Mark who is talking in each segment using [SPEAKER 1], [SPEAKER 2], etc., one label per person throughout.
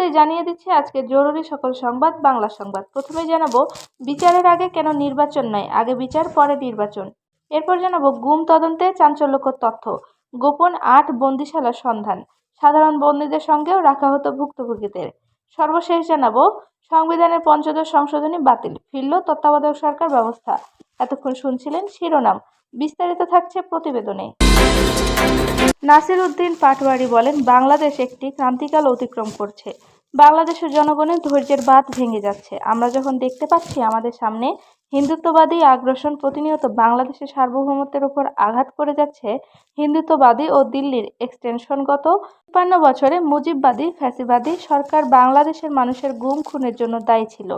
[SPEAKER 1] শুরুতেই জানিয়ে দিচ্ছি, আজকে জরুরি সকল সংবাদ, বাংলা সংবাদ। প্রথমেই জানাব, বিচারের আগে কেন নির্বাচন নয় আগে বিচার, পরে নির্বাচন। এরপর জানাব, গুম তদন্তে চাঞ্চল্যকর তথ্য। গোপন আট বন্দিশালার সন্ধান। সাধারণ বন্দীদের সঙ্গেও রাখা হতো ভুক্তভোগীদের। সর্বশেষ জানাব, সংবিধানের পঞ্চদশ সংশোধনী বাতিল। ফিরল তত্ত্বাবধায়ক সরকার ব্যবস্থা। এতক্ষণ শুনছিলেন শিরোনাম। বিস্তারিত থাকছে প্রতিবেদনে। নাসির উদ্দিন পাটওয়ারি বলেন বাংলাদেশ একটি ক্রান্তিকাল অতিক্রম করছে। বাংলাদেশের জনগণের ধৈর্যের বাঁধ ভেঙে যাচ্ছে। আমরা যখন দেখতে পাচ্ছি আমাদের সামনে হিন্দুত্ববাদী আগ্রাসন প্রতিনিয়ত বাংলাদেশের সার্বভৌমত্বের উপর আঘাত করে যাচ্ছে, হিন্দুত্ববাদী ও দিল্লির এক্সটেনশন গত তিপ্পান্ন বছরে মুজিববাদী, ফ্যাসিবাদী সরকার বাংলাদেশের মানুষের গুম খুনের জন্য দায়ী ছিল।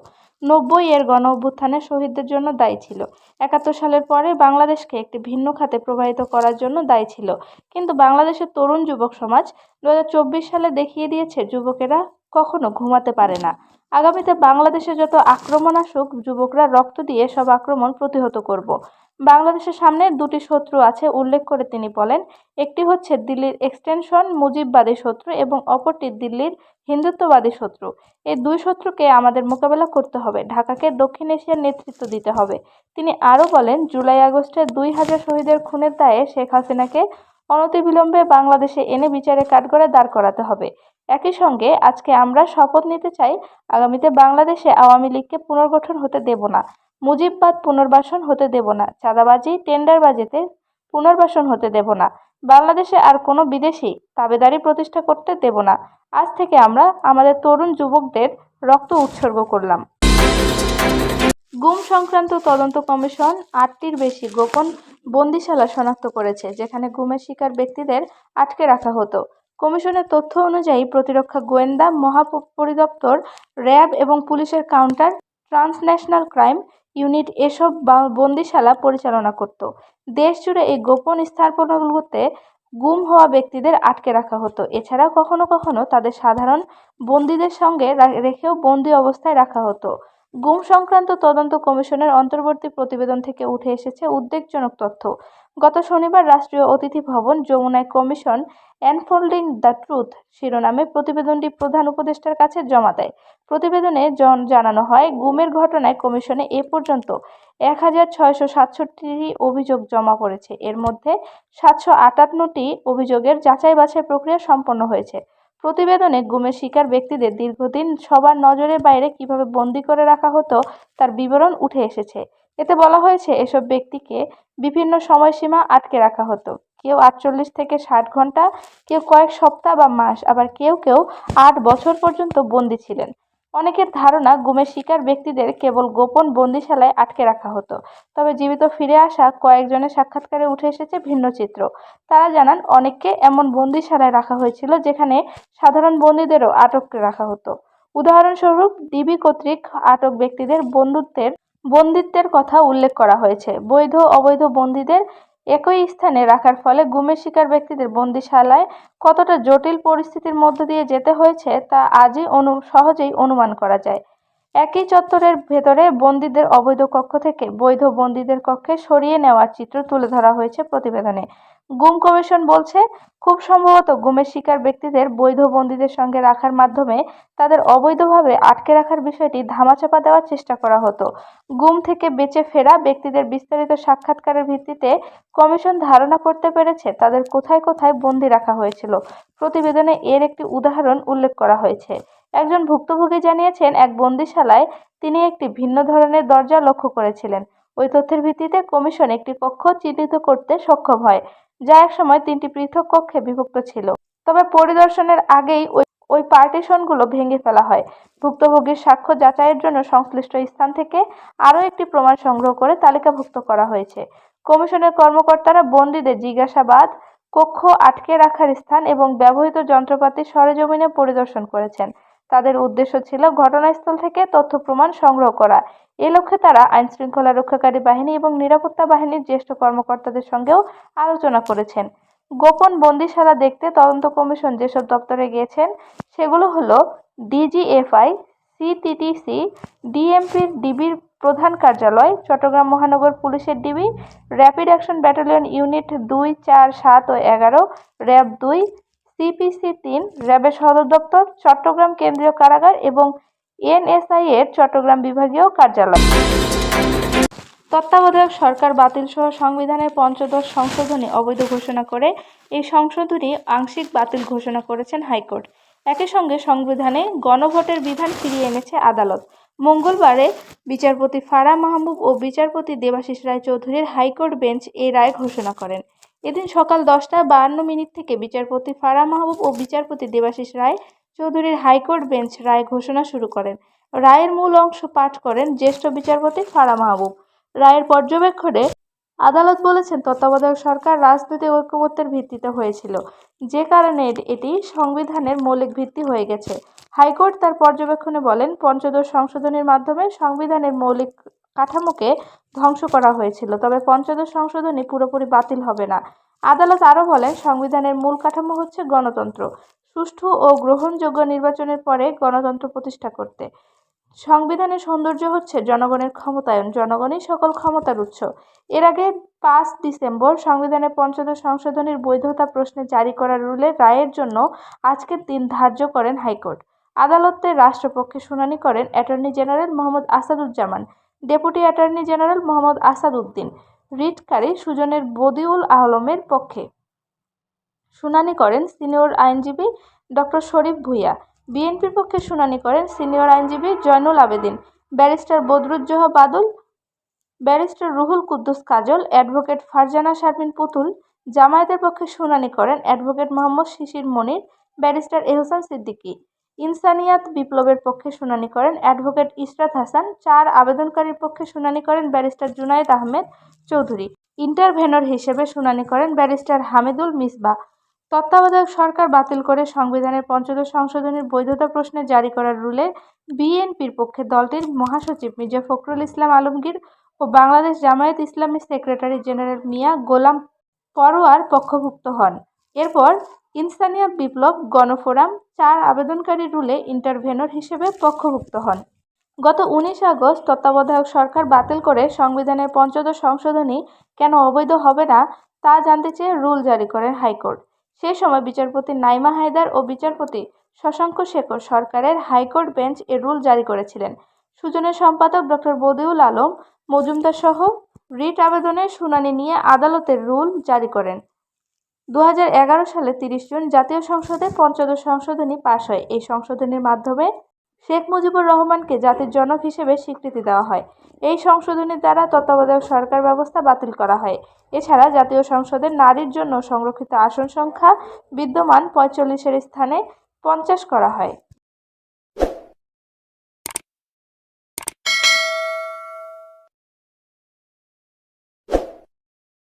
[SPEAKER 1] নব্বই এর গণ অভ্যুত্থানে শহীদদের জন্য দায়ী ছিল। একাত্তর সালের পরে বাংলাদেশকে একটি ভিন্ন খাতে প্রবাহিত করার জন্য দায়ী ছিল। কিন্তু বাংলাদেশের তরুণ যুবক সমাজ দু হাজার চব্বিশ সালে দেখিয়ে দিয়েছে, যুবকেরা কখনো ঘুমাতে পারে না। আগামীতে বাংলাদেশে যত আক্রমণ আসুক, যুবকরা রক্ত দিয়ে সব আক্রমণ প্রতিহত করব। বাংলাদেশের সামনে দুটি শত্রু আছে উল্লেখ করে তিনি বলেন, একটি হচ্ছে দিল্লির এক্সটেনশন মুজিববাদী শত্রু এবং অপরটি দিল্লির হিন্দুত্ববাদী শত্রু। এই দুই শত্রুকে আমাদের মোকাবেলা করতে হবে, ঢাকাকে দক্ষিণ এশিয়ার নেতৃত্ব দিতে হবে। তিনি আরও বলেন, জুলাই আগস্টে দুই হাজার শহীদের খুনের দায়ে শেখ হাসিনাকে অনতিবিলম্বে বাংলাদেশে এনে বিচারে কাঠগড়ায় দাঁড় করাতে হবে। একই সঙ্গে আজকে আমরা শপথ নিতে চাই, আগামীতে বাংলাদেশে আওয়ামী লীগকে পুনর্গঠন হতে দেব না, মুজিববাদ পুনর্বাসন হতে দেব না, চাঁদাবাজি, টেন্ডারবাজিতে পুনর্বাসন হতে দেব না, বাংলাদেশে আর কোনো বিদেশি তাবেদারি প্রতিষ্ঠা করতে দেব না। আজ থেকে আমরা আমাদের তরুণ যুবকদের রক্ত উৎসর্গ করলাম। গুম সংক্রান্ত তদন্ত কমিশন আটটির বেশি গোপন বন্দিশালা শনাক্ত করেছে, যেখানে গুমের শিকার ব্যক্তিদের আটকে রাখা হতো। কমিশনের তথ্য অনুযায়ী প্রতিরক্ষা গোয়েন্দা, মহাপরিদপ্তর, র্যাব এবং পুলিশের কাউন্টার, ট্রান্সন্যাশনাল ক্রাইম ইউনিট এসব বন্দিশালা পরিচালনা করত। দেশ জুড়ে এই গোপন স্থাপনাগুলোতে গুম হওয়া ব্যক্তিদের আটকে রাখা হতো। এছাড়া কখনো কখনো তাদের সাধারণ বন্দীদের সঙ্গে রেখেও বন্দি অবস্থায় রাখা হতো। গুম সংক্রান্ত তদন্ত কমিশনের অন্তর্বর্তী প্রতিবেদন থেকে উঠে এসেছে উদ্বেগজনক তথ্য। গত শনিবার রাষ্ট্রীয় অতিথি ভবন যমুনায় কমিশন অ্যানফোল্ডিং দ্য ট্রুথ শিরোনামে প্রতিবেদনটি প্রধান উপদেষ্টার কাছে জমা দেয়। প্রতিবেদনে জন- জানানো হয়, গুমের ঘটনায় কমিশনে এ পর্যন্ত এক হাজার ছয়শো সাতষট্টিটি অভিযোগ জমা পড়েছে। এর মধ্যে সাতশো আটান্নটি অভিযোগের যাচাই বাছাই প্রক্রিয়া সম্পন্ন হয়েছে। প্রতিবেদনে গুমের শিকার ব্যক্তিদের দীর্ঘদিন সবার নজরের বাইরে কীভাবে বন্দি করে রাখা হতো তার বিবরণ উঠে এসেছে। এতে বলা হয়েছে, এসব ব্যক্তিকে বিভিন্ন সময়সীমা আটকে রাখা হতো। কেউ আটচল্লিশ থেকে ষাট ঘণ্টা কেউ কয়েক সপ্তাহ বা মাস, আবার কেউ কেউ আট বছর পর্যন্ত বন্দি ছিলেন। অনেকের ধারণা গুমের শিকার ব্যক্তিদের কেবল গোপন বন্দিশালায় আটকে রাখা হতো। তবে জীবিত ফিরে আসা কয়েকজনের সাক্ষাৎকারে উঠে এসেছে ভিন্ন চিত্র। তারা জানান, অনেককে এমন বন্দিশালায় রাখা হয়েছিল যেখানে সাধারণ বন্দীদেরও আটক রাখা হতো। উদাহরণস্বরূপ, ডিবি কর্তৃক আটক ব্যক্তিদের বন্ধুত্বের, বন্দিত্বের কথা উল্লেখ করা হয়েছে। বৈধ অবৈধ বন্দীদের একই স্থানে রাখার ফলে গুমের শিকার ব্যক্তিদের বন্দিশালায় কতটা জটিল পরিস্থিতির মধ্য দিয়ে যেতে হয়েছে তা আজই অনু, সহজেই অনুমান করা যায়। একই চত্বরের ভেতরে বন্দীদের অবৈধ কক্ষ থেকে বৈধ বন্দীদের কক্ষে সরিয়ে নেওয়ার চিত্র তুলে ধরা হয়েছে প্রতিবেদনে। গুম কমিশন বলছে, খুব সম্ভবত গুমের শিকার ব্যক্তিদের বৈধ বন্দীদের সঙ্গে রাখার মাধ্যমে তাদের অবৈধভাবে আটকে রাখার বিষয়টি ধামাচাপা দেওয়ার চেষ্টা করা হতো। গুম থেকে বেঁচে ফেরা ব্যক্তিদের বিস্তারিত সাক্ষাৎকারের ভিত্তিতে কমিশন ধারণা করতে পেরেছে তাদের কোথায় কোথায় বন্দি রাখা হয়েছিল। প্রতিবেদনে এর একটি উদাহরণ উল্লেখ করা হয়েছে। একজন ভুক্তভোগী জানিয়েছেন, এক বন্দিশালায় তিনি একটি ভিন্ন ধরনের দরজা লক্ষ্য করেছিলেন। ওই তথ্যের ভিত্তিতে কমিশন একটি কক্ষ চিহ্নিত করতে সক্ষম হয়, যা একসময় তিনটি পৃথক কক্ষে বিভক্ত ছিল। তবে পরিদর্শনের আগেই ওই ওই পার্টিশনগুলো ভেঙে ফেলা হয়। ভুক্তভোগীর সাক্ষ্য যাচাইয়ের জন্য সংশ্লিষ্ট স্থান থেকে আরও একটি প্রমাণ সংগ্রহ করে তালিকাভুক্ত করা হয়েছে। কমিশনের কর্মকর্তারা বন্দীদের জিজ্ঞাসাবাদ, কক্ষ আটকে রাখার স্থান এবং ব্যবহৃত যন্ত্রপাতি সরেজমিনে পরিদর্শন করেছেন। তাদের উদ্দেশ্য ছিল ঘটনাস্থল থেকে তথ্য প্রমাণ সংগ্রহ করা। এ লক্ষ্যে তারা আইনশৃঙ্খলা রক্ষাকারী বাহিনী এবং নিরাপত্তা বাহিনীর জ্যেষ্ঠ কর্মকর্তাদের সঙ্গেও আলোচনা করেছেন। গোপন বন্দিশালা দেখতে তদন্ত কমিশন যেসব দপ্তরে গিয়েছেন, সেগুলো হলো ডিজিএফআই, সিটিটিসি, ডিএমপির ডিবির প্রধান কার্যালয়, চট্টগ্রাম মহানগর পুলিশের DB, rapid action battalion unit দুই চার সাত ও এগারো, র্যাব দুই সিপিসি তিন, র্যাবের সদর দপ্তর, চট্টগ্রাম কেন্দ্রীয় কারাগার এবং এনএসআই এর চট্টগ্রাম বিভাগীয় কার্যালয়। তত্ত্বাবধায়ক সরকার বাতিল সহ সংবিধানের পঞ্চদশ সংশোধনী অবৈধ ঘোষণা করে এই সংশোধনী আংশিক বাতিল ঘোষণা করেছেন হাইকোর্ট। একই সঙ্গে সংবিধানে গণভোটের বিধান ফিরিয়ে এনেছে আদালত। মঙ্গলবারে বিচারপতি ফারা মাহবুব ও বিচারপতি দেবাশিস রায় চৌধুরীর হাইকোর্ট বেঞ্চ এই রায় ঘোষণা করেন। এদিন সকাল দশটা বাহান্ন মিনিট থেকে বিচারপতি ফারা মাহবুব ও বিচারপতি দেবাশিস রায় চৌধুরীর হাইকোর্ট বেঞ্চ রায় ঘোষণা শুরু করেন। রায়ের মূল অংশ পাঠ করেন জ্যেষ্ঠ বিচারপতি ফারা মাহবুব। রায়ের পর্যবেক্ষণে আদালত বলেছেন, তত্ত্বাবধায়ক সরকার রাজনৈতিক ঐক্যমত্যের ভিত্তিতে হয়েছিল। যে কারণে এটি- সংবিধানের মৌলিক ভিত্তি হয়ে গেছে। হাইকোর্ট তার পর্যবেক্ষণে বলেন, পঞ্চদশ সংশোধনের মাধ্যমে সংবিধানের মৌলিক কাঠামোকে ধ্বংস করা হয়েছিল। তবে পঞ্চদশ সংশোধনী পুরোপুরি বাতিল হবে না। আদালত আরও বলেন, সংবিধানের মূল কাঠামো হচ্ছে গণতন্ত্র। সুষ্ঠু ও গ্রহণযোগ্য নির্বাচনের পরে গণতন্ত্র প্রতিষ্ঠা করতে। সংবিধানের সৌন্দর্য হচ্ছে জনগণের ক্ষমতায়ন, জনগণই সকল ক্ষমতার উৎস। এর আগে পাঁচ ডিসেম্বর সংবিধানের পঞ্চদশ সংশোধনীর বৈধতা প্রশ্নে জারি করা রুলের রায়ের জন্য আজকের দিন ধার্য করেন হাইকোর্ট। আদালতে রাষ্ট্রপক্ষে শুনানি করেন attorney general Mohammad Asaduzzaman. Deputy attorney general Mohammad Asad Uddin রিটকারী সুজনের বদিউল আলমের পক্ষে। শুনানি করেন সিনিয়র আইনজীবী ডক্টর শরীফ ভূঁইয়া। বিএনপির পক্ষে শুনানি করেন সিনিয়র আইনজীবী Zainul Abedin, barrister Badruzzoha Badal, barrister Ruhul Quddus Kajal, advocate Farzana Sharmin Putul, জামায়াতের পক্ষে শুনানি করেন অ্যাডভোকেট মোহাম্মদ শিশির মনির, ব্যারিস্টার এহসান সিদ্দিকী। ইনসানিয়াত বিপ্লবের পক্ষে শুনানি করেন অ্যাডভোকেট ইশরাত হাসান। চার আবেদনকারীর পক্ষে শুনানি করেন ব্যারিস্টার জুনায়েদ আহমেদ চৌধুরী। ইন্টারভেনর হিসেবে শুনানি করেন ব্যারিস্টার হামিদুল মিসবা। তত্ত্বাবধায়ক সরকার বাতিল করে সংবিধানের পঞ্চদশ সংশোধনীর বৈধতা প্রশ্নে জারি করার রুলে বিএনপির পক্ষে দলটির মহাসচিব মির্জা ফখরুল ইসলাম আলমগীর ও বাংলাদেশ জামায়াত ইসলামী সেক্রেটারি জেনারেল মিয়া গোলাম পরোয়ার পক্ষভুক্ত হন। এরপর ইনসানিয়া বিপ্লব গণফোরাম চার আবেদনকারী রুলে ইন্টারভেনর হিসেবে পক্ষভুক্ত হন। গত উনিশ আগস্ট তত্ত্বাবধায়ক সরকার বাতিল করে সংবিধানের পঞ্চদশ সংশোধনী কেন অবৈধ হবে না তা জানতে চেয়ে রুল জারি করেন হাইকোর্ট। সে সময় বিচারপতি নাইমা হায়দার ও বিচারপতি শশাঙ্ক শেখর সরকারের হাইকোর্ট বেঞ্চ এ রুল জারি করেছিলেন। সুজনের সম্পাদক ডক্টর বদিউল আলম মজুমদার সহ রিট আবেদনের শুনানি নিয়ে আদালতের রুল জারি করেন। দু হাজার এগারো সালে তিরিশ জুন জাতীয় সংসদে পঞ্চদশ সংশোধনী পাশ হয়। এই সংশোধনীর মাধ্যমে শেখ মুজিবুর রহমানকে জাতির জনক হিসেবে স্বীকৃতি দেওয়া হয়। এই সংশোধনীর দ্বারা তত্ত্বাবধায়ক সরকার ব্যবস্থা বাতিল করা হয়। এছাড়া জাতীয় সংসদে নারীর জন্য সংরক্ষিত আসন সংখ্যা বিদ্যমান পঁয়তাল্লিশের স্থানে পঞ্চাশ করা হয়।